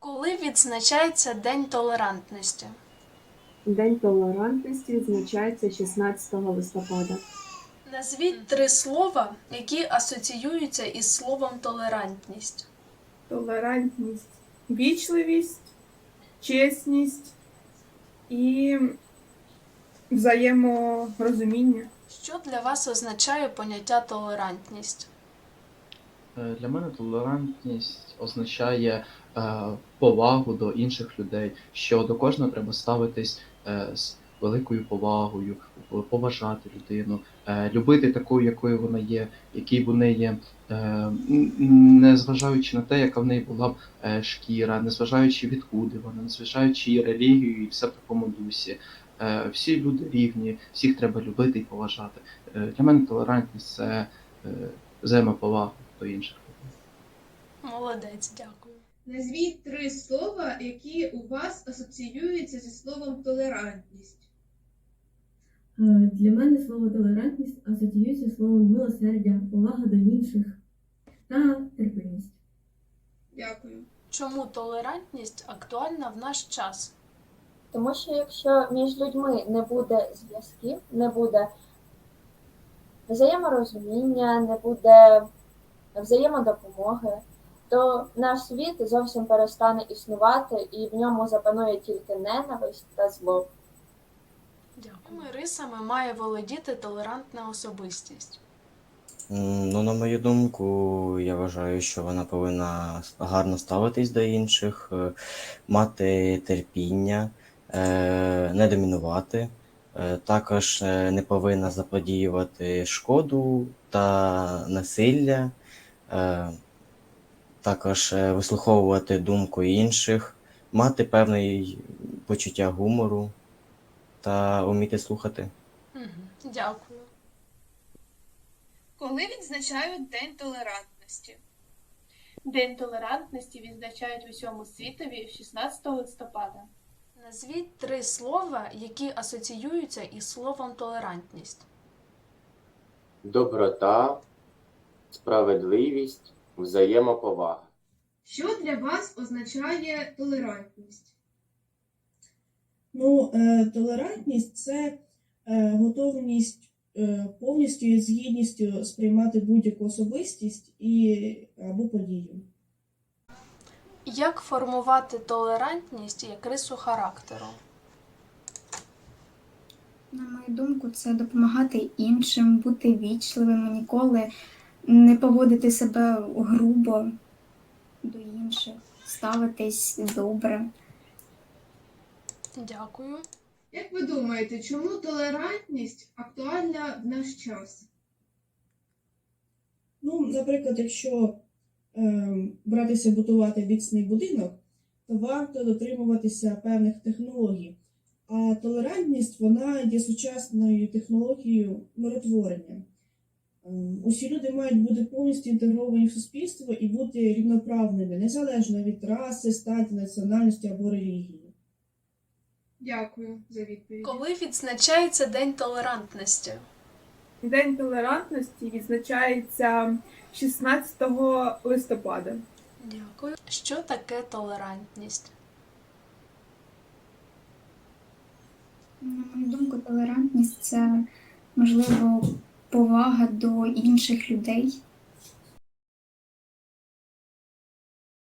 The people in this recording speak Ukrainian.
Коли відзначається День толерантності? День толерантності відзначається 16 листопада. Назвіть три слова, які асоціюються із словом толерантність. толерантність, вічливість, чесність і взаєморозуміння. Що для вас означає поняття толерантність? Е, Для мене толерантність означає е, повагу до інших людей, що до кожного треба ставитись е, з великою повагою, поважати людину, любити такою, якою вона є, який в неї є, не зважаючи на те, яка в неї була б шкіра, не зважаючи відкуди вона, не зважаючи її релігію і все в такому дусі. Всі люди рівні, всіх треба любити і поважати. Для мене толерантність це взаємоповага до інших людей. Молодець, дякую. Назвіть три слова, які у вас асоціюються зі словом толерантність. Е, Для мене слово толерантність асоціюється з словом милосердя, повага до інших та терпимість. Дякую. Чому толерантність актуальна в наш час? Тому що якщо між людьми не буде зв'язків, не буде взаєморозуміння, не буде взаємодопомоги, то наш світ зовсім перестане існувати і в ньому запанує тільки ненависть та зло. Якими рисами має володіти толерантна особистість? Ну, на мою думку, я вважаю, що вона повинна гарно ставитись до інших, е, мати терпіння, е, не домінувати, е, також не повинна заподіювати шкоду та насилля, також е, вислуховувати думку інших, мати певне почуття гумору та вміти слухати. Угу. Дякую. Коли відзначають День толерантності? День толерантності відзначають у всьому світові 16 листопада. Назвіть три слова, які асоціюються із словом толерантність. доброта, справедливість, взаємоповага. Що для вас означає толерантність? Ну, е, толерантність це е, готовність е, повністю і з гідністю сприймати будь-яку особистість і або подію. Як формувати толерантність як рису характеру? На мою думку, це допомагати іншим, бути вічливими, ніколи не поводити себе грубо до інших, ставитись добре. Дякую. Як ви думаєте, чому толерантність актуальна в наш час? Ну, наприклад, якщо е, братися будувати міцний будинок, то варто дотримуватися певних технологій. А толерантність вона є сучасною технологією миротворення. Усі люди мають бути повністю інтегровані в суспільство і бути рівноправними, незалежно від раси, статі, національності або релігії. Дякую за відповідь. Коли відзначається День толерантності? День толерантності відзначається 16 листопада. Дякую. Що таке толерантність? На мою думку, толерантність це можливо повага до інших людей,